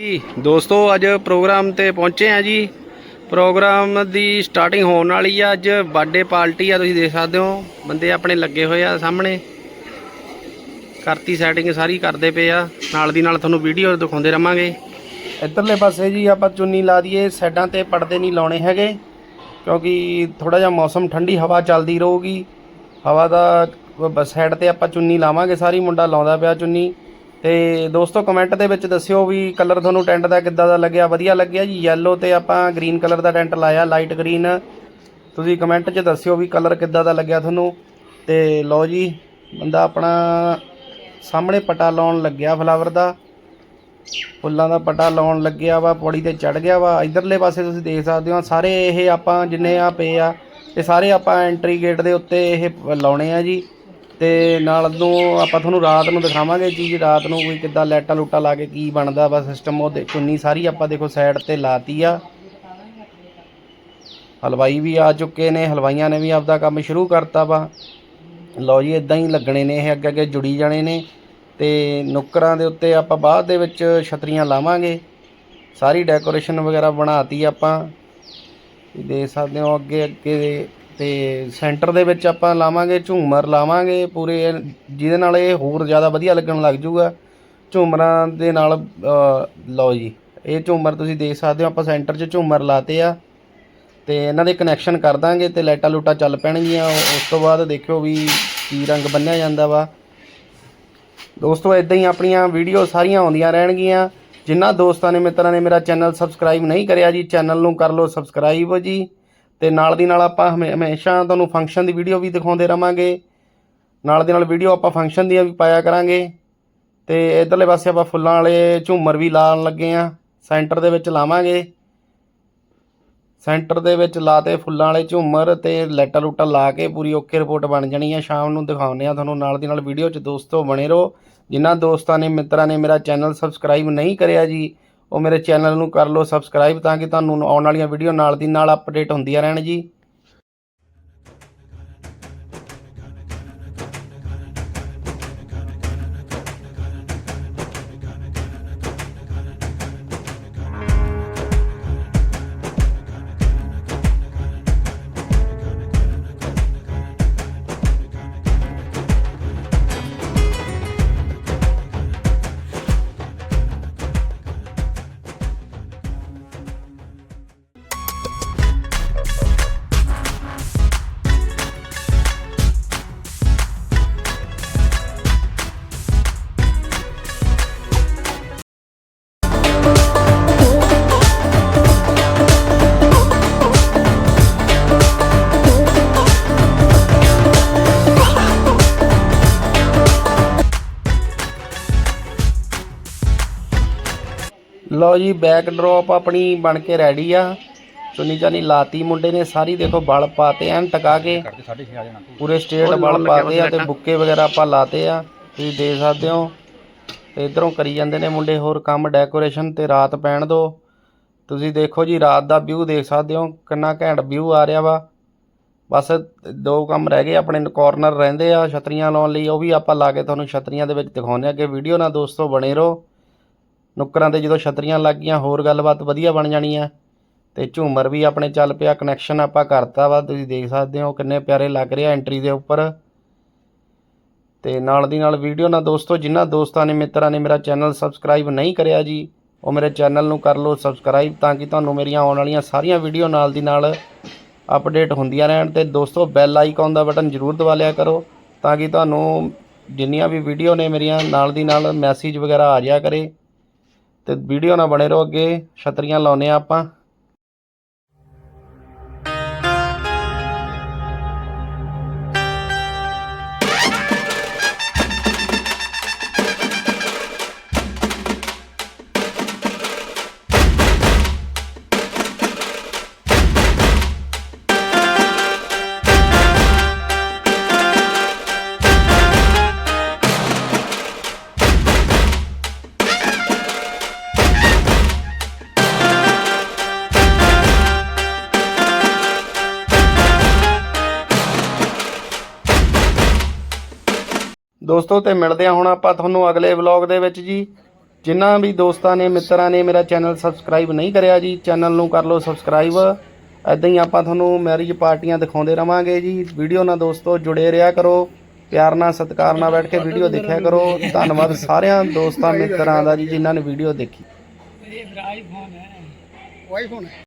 ਜੀ, ਦੋਸਤੋ, ਅੱਜ ਪ੍ਰੋਗਰਾਮ ਤੇ ਪਹੁੰਚੇ ਆ ਜੀ। ਪ੍ਰੋਗਰਾਮ ਦੀ ਸਟਾਰਟਿੰਗ ਹੋਣ ਵਾਲੀ ਆ। ਅੱਜ ਬਰਥਡੇ ਪਾਰਟੀ ਆ, ਤੁਸੀਂ ਦੇਖ ਸਕਦੇ ਹੋ। ਬੰਦੇ ਆਪਣੇ ਲੱਗੇ ਹੋਏ ਆ ਸਾਹਮਣੇ। ਕਰਤੀ ਸੈਟਿੰਗ ਸਾਰੀ ਕਰਦੇ ਪਏ ਆ। ਨਾਲ ਦੀ ਨਾਲ ਤੁਹਾਨੂੰ ਵੀਡੀਓ ਦਿਖਾਉਂਦੇ ਰਵਾਂਗੇ। ਇੱਧਰਲੇ ਪਾਸੇ ਜੀ ਆਪਾਂ ਚੁੰਨੀ ਲਾ ਦਈਏ। ਸਾਈਡਾਂ ਤੇ ਪਰਦੇ ਨਹੀਂ ਲਾਉਣੇ ਹੈਗੇ, ਕਿਉਂਕਿ ਥੋੜਾ ਜਿਹਾ ਮੌਸਮ ਠੰਡੀ ਹਵਾ ਚੱਲਦੀ ਰਹੂਗੀ। ਹਵਾ ਦਾ ਸਾਈਡ ਤੇ ਆਪਾਂ ਚੁੰਨੀ ਲਾਵਾਂਗੇ। ਸਾਰੀ ਮੁੰਡਾ ਲਾਉਂਦਾ ਪਿਆ ਚੁੰਨੀ। ਤੇ ਦੋਸਤੋ ਕਮੈਂਟ ਦੇ ਵਿੱਚ ਦੱਸਿਓ ਵੀ ਕਲਰ ਤੁਹਾਨੂੰ ਟੈਂਟ ਦਾ ਕਿੱਦਾਂ ਦਾ ਲੱਗਿਆ? ਵਧੀਆ ਲੱਗਿਆ ਜੀ? ਯੈਲੋ ਤੇ ਆਪਾਂ ਗ੍ਰੀਨ ਕਲਰ ਦਾ ਟੈਂਟ ਲਾਇਆ ਲਾਈਟ ਗ੍ਰੀਨ ਤੁਸੀਂ ਕਮੈਂਟ 'ਚ ਦੱਸਿਓ ਵੀ ਕਲਰ ਕਿੱਦਾਂ ਦਾ ਲੱਗਿਆ ਤੁਹਾਨੂੰ। ਤੇ ਲਓ ਜੀ, ਬੰਦਾ ਆਪਣਾ ਸਾਹਮਣੇ ਪਟਾ ਲਾਉਣ ਲੱਗਿਆ ਫਲਾਵਰ ਦਾ। ਫੁੱਲਾਂ ਦਾ ਪਟਾ ਲਾਉਣ ਲੱਗਿਆ ਵਾ, ਪੌੜੀ ਤੇ ਚੜ ਗਿਆ ਵਾ। ਇਧਰਲੇ ਪਾਸੇ ਤੁਸੀਂ ਦੇਖ ਸਕਦੇ ਹੋ, ਸਾਰੇ ਇਹ ਆਪਾਂ ਜਿੰਨੇ ਆ ਪਏ ਆ, ਇਹ ਸਾਰੇ ਆਪਾਂ ਐਂਟਰੀ ਗੇਟ ਦੇ ਉੱਤੇ ਇਹ ਲਾਉਣੇ ਆ ਜੀ। ਤੇ ਨਾਲ ਨੂੰ ਆਪਾਂ ਤੁਹਾਨੂੰ ਰਾਤ ਨੂੰ ਦਿਖਾਵਾਂਗੇ ਚੀਜ਼ ਰਾਤ ਨੂੰ ਕੋਈ ਕਿੱਦਾਂ ਲਾਈਟਾਂ ਲੂਟਾਂ ਲਾ ਕੇ ਕੀ ਬਣਦਾ ਵਾ ਸਿਸਟਮ ਉਹ ਦੇ- ਚੁੰਨੀ ਸਾਰੀ ਆਪਾਂ ਦੇਖੋ ਸਾਈਡ ਤੇ ਲਾਤੀ ਆ। ਹਲਵਾਈ ਵੀ ਆ ਚੁੱਕੇ ਨੇ, ਹਲਵਾਈਆਂ ਨੇ ਵੀ ਆਪਦਾ ਕੰਮ ਸ਼ੁਰੂ ਕਰਤਾ ਵਾ। ਲਓ ਜੀ ਇਦਾਂ ਹੀ ਲੱਗਣੇ ਨੇ ਇਹ ਅੱਗੇ ਅੱਗੇ ਜੁੜੀ ਜਾਣੇ ਨੇ। ਤੇ ਨੁੱਕਰਾਂ ਦੇ ਉੱਤੇ ਆਪਾਂ ਬਾਅਦ ਦੇ ਵਿੱਚ ਛਤਰੀਆਂ ਲਾਵਾਂਗੇ। ਸਾਰੀ ਡੈਕੋਰੇਸ਼ਨ ਵਗੈਰਾ ਬਣਾਤੀ ਆਪਾਂ। ਤੁਸੀਂ ਦੇਖ ਸਕਦੇ ਹੋ ਅੱਗੇ ਅੱਗੇ ਤੇ ਸੈਂਟਰ ਦੇ ਵਿੱਚ ਆਪਾਂ ਲਾਵਾਂਗੇ ਝੂਮਰ, ਲਾਵਾਂਗੇ ਪੂਰੇ ਜਿਹਦੇ ਨਾਲ ਇਹ ਹੋਰ ਜ਼ਿਆਦਾ ਵਧੀਆ ਲੱਗਣ ਲੱਗ ਜਾਊਗਾ ਝੂਮਰਾਂ ਦੇ ਨਾਲ ਲਓ ਜੀ, ਇਹ ਝੂਮਰ ਤੁਸੀਂ ਦੇਖ ਸਕਦੇ ਹੋ, ਆਪਾਂ ਸੈਂਟਰ 'ਚ ਝੂਮਰ ਲਾਤੇ ਆ। ਤੇ ਇਹਨਾਂ ਦੇ ਕਨੈਕਸ਼ਨ ਕਰ ਦਾਂਗੇ ਤੇ ਲਾਈਟਾਂ ਲੂਟਾਂ ਚੱਲ ਪੈਣਗੀਆਂ। ਉਸ ਤੋਂ ਬਾਅਦ ਦੇਖਿਓ ਵੀ ਕੀ ਰੰਗ ਬੰਨਿਆ ਜਾਂਦਾ ਵਾ। ਦੋਸਤੋ ਇਦਾਂ ਹੀ ਆਪਣੀਆਂ ਵੀਡੀਓ ਸਾਰੀਆਂ ਆਉਂਦੀਆਂ ਰਹਿਣਗੀਆਂ। ਜਿਨ੍ਹਾਂ ਦੋਸਤਾਂ ਨੇ, ਮਿੱਤਰਾਂ ਨੇ ਮੇਰਾ ਚੈਨਲ ਸਬਸਕ੍ਰਾਈਬ ਨਹੀਂ ਕਰਿਆ ਜੀ, ਚੈਨਲ ਨੂੰ ਕਰ ਲਓ ਸਬਸਕ੍ਰਾਈਬ ਜੀ। ਤੇ ਨਾਲ ਦੀ ਨਾਲ ਆਪਾਂ ਹਮੇ- ਹਮੇਸ਼ਾ ਤੁਹਾਨੂੰ ਫੰਕਸ਼ਨ ਦੀ ਵੀਡੀਓ ਵੀ ਦਿਖਾਉਂਦੇ ਰਵਾਂਗੇ। ਨਾਲ ਦੀ ਨਾਲ ਵੀਡੀਓ ਆਪਾਂ ਫੰਕਸ਼ਨ ਦੀਆਂ ਵੀ ਪਾਇਆ ਕਰਾਂਗੇ। ਤੇ ਇਧਰਲੇ ਪਾਸੇ ਆਪਾਂ ਫੁੱਲਾਂ ਵਾਲੇ ਝੂਮਰ ਵੀ ਲਾਉਣ ਲੱਗੇ ਆ। ਸੈਂਟਰ ਦੇ ਵਿੱਚ ਲਾਵਾਂਗੇ। ਸੈਂਟਰ ਦੇ ਵਿੱਚ ਲਾਤੇ ਫੁੱਲਾਂ ਵਾਲੇ ਝੂਮਰ ਤੇ ਲਾਈਟਾਂ ਲੂਟਾਂ ਲਾ ਕੇ ਪੂਰੀ ਓਕੇ ਰਿਪੋਰਟ ਬਣ ਜਾਣੀ ਆ। ਸ਼ਾਮ ਨੂੰ ਦਿਖਾਉਂਦੇ ਆ ਤੁਹਾਨੂੰ ਨਾਲ ਦੀ ਨਾਲ ਵੀਡੀਓ 'ਚ। ਦੋਸਤੋ ਬਣੇ ਰਹੋ। ਜਿਨ੍ਹਾਂ ਦੋਸਤਾਂ ਨੇ, ਮਿੱਤਰਾਂ ਨੇ ਮੇਰਾ ਚੈਨਲ ਸਬਸਕ੍ਰਾਈਬ ਨਹੀਂ ਕਰਿਆ ਜੀ ਉਹ ਮੇਰੇ ਚੈਨਲ ਨੂੰ ਕਰ ਲਓ ਸਬਸਕ੍ਰਾਈਬ ਤਾਂ ਕਿ ਤੁਹਾਨੂੰ ਆਉਣ ਵਾਲੀਆਂ ਵੀਡੀਓ ਨਾਲ ਦੀ ਨਾਲ ਅਪਡੇਟ ਹੁੰਦੀਆਂ ਰਹਿਣ ਜੀ। ਲਓ ਜੀ ਬੈਕ ਡ੍ਰੌਪ ਆਪਣੀ ਬਣ ਕੇ ਰੈਡੀ ਆ। ਚੁੰਨੀ ਚਾਨੀ ਲਾਤੀ ਮੁੰਡੇ ਨੇ ਸਾਰੀ ਦੇਖੋ ਬਲ ਪਾਤੇ ਐਨ ਟਕਾ ਕੇ। ਪੂਰੇ ਸਟੇਟ ਬਲ ਪਾਤੇ ਆ ਤੇ ਬੁੱਕੇ ਵਗੈਰਾ ਆਪਾਂ ਲਾਤੇ ਆ। ਤੁਸੀਂ ਦੇਖ ਸਕਦੇ ਹੋ। ਤੇ ਇਧਰੋਂ ਕਰੀ ਜਾਂਦੇ ਨੇ ਮੁੰਡੇ ਹੋਰ ਕੰਮ ਡੈਕੋਰੇਸ਼ਨ ਤੇ ਰਾਤ ਪੈਣ ਦੋ। ਤੁਸੀਂ ਦੇਖੋ ਜੀ ਰਾਤ ਦਾ ਵਿਊ ਦੇਖ ਸਕਦੇ ਹੋ ਕਿੰਨਾ ਘੈਂਟ ਵਿਊ ਆ ਰਿਹਾ ਵਾ। ਬਸ ਦੋ ਕੰਮ ਰਹਿ ਗਏ ਆਪਣੇ ਕਾਰਨਰ ਰਹਿੰਦੇ ਆ ਛਤਰੀਆਂ ਲਾਉਣ ਲਈ ਉਹ ਵੀ ਆਪਾਂ ਲਾ ਕੇ ਤੁਹਾਨੂੰ ਛਤਰੀਆਂ ਦੇ ਵਿੱਚ ਦਿਖਾਉਂਦੇ ਆ ਕਿ ਵੀਡੀਓ ਨਾਲ ਦੋਸਤੋ ਬਣੇ ਰਹੋ। ਨੁੱਕਰਾਂ ਤੇ ਜਦੋਂ ਛਤਰੀਆਂ ਲੱਗ ਗਈਆਂ, ਹੋਰ ਗੱਲਬਾਤ ਵਧੀਆ ਬਣ ਜਾਣੀ ਆ। ਤੇ ਝੂਮਰ ਵੀ ਆਪਣੇ ਚੱਲ ਪਿਆ ਕਨੈਕਸ਼ਨ ਆਪਾਂ ਕਰਤਾ ਵਾ, ਤੁਸੀਂ ਦੇਖ ਸਕਦੇ ਹੋ ਕਿੰਨੇ ਪਿਆਰੇ ਲੱਗ ਰਿਹਾ ਐਂਟਰੀ ਦੇ ਉੱਪਰ। ਤੇ ਨਾਲ ਦੀ ਨਾਲ ਵੀਡੀਓ ਨਾਲ ਦੋਸਤੋ, ਜਿਨ੍ਹਾਂ ਦੋਸਤਾਂ ਨੇ, ਮਿੱਤਰਾਂ ਨੇ ਮੇਰਾ ਚੈਨਲ ਸਬਸਕ੍ਰਾਈਬ ਨਹੀਂ ਕਰਿਆ ਜੀ, ਉਹ ਮੇਰੇ ਚੈਨਲ ਨੂੰ ਕਰ ਲਓ ਸਬਸਕ੍ਰਾਈਬ ਤਾਂ ਕਿ ਤੁਹਾਨੂੰ ਮੇਰੀਆਂ ਆਉਣ ਵਾਲੀਆਂ ਸਾਰੀਆਂ ਵੀਡੀਓ ਨਾਲ ਦੀ ਨਾਲ ਅਪਡੇਟ ਹੁੰਦੀਆਂ ਰਹਿਣ। ਤੇ ਦੋਸਤੋ ਬੈਲ ਆਈਕਨ ਦਾ ਬਟਨ ਜ਼ਰੂਰ ਦਬਾ ਲਿਆ ਕਰੋ, ਤਾਂ ਕਿ ਤੁਹਾਨੂੰ ਜਿੰਨੀਆਂ ਵੀ ਵੀਡੀਓ ਨੇ ਮੇਰੀਆਂ, ਨਾਲ ਦੀ ਨਾਲ ਮੈਸੇਜ ਵਗੈਰਾ ਆ ਜਾਇਆ ਕਰੇ। ਅਤੇ ਵੀਡੀਓ ਨਾਲ ਬਣੇ ਰਹੋ ਅੱਗੇ ਛਤਰੀਆਂ ਲਾਉਂਦੇ ਹਾਂ ਆਪਾਂ। ਦੋਸਤੋ ਤੇ ਮਿਲਦੇ ਆ ਹੁਣ ਆਪਾਂ ਤੁਹਾਨੂੰ ਅਗਲੇ ਵਲੌਗ ਦੇ ਵਿੱਚ ਜੀ। ਜਿਨ੍ਹਾਂ ਵੀ ਦੋਸਤਾਂ ਨੇ ਮਿੱਤਰਾਂ ਨੇ ਮੇਰਾ ਚੈਨਲ ਸਬਸਕ੍ਰਾਈਬ ਨਹੀਂ ਕਰਿਆ ਜੀ ਚੈਨਲ ਨੂੰ ਕਰ ਲਓ ਸਬਸਕ੍ਰਾਈਬ ਐਦਾਂ ਹੀ ਆਪਾਂ ਤੁਹਾਨੂੰ ਮੈਰਿਜ ਪਾਰਟੀਆਂ ਦਿਖਾਉਂਦੇ ਰਵਾਂਗੇ ਜੀ। ਵੀਡੀਓ ਨਾਲ ਦੋਸਤੋ ਜੁੜੇ ਰਿਹਾ ਕਰੋ। ਪਿਆਰ ਨਾਲ ਸਤਿਕਾਰ ਨਾਲ ਬੈਠ ਕੇ ਵੀਡੀਓ ਦੇਖਿਆ ਕਰੋ। ਧੰਨਵਾਦ ਸਾਰਿਆਂ ਦੋਸਤਾਂ ਮਿੱਤਰਾਂ ਦਾ ਜੀ ਜਿਨ੍ਹਾਂ ਨੇ ਵੀਡੀਓ ਦੇਖੀ। ਇਹ ਆਈਫੋਨ ਹੈ।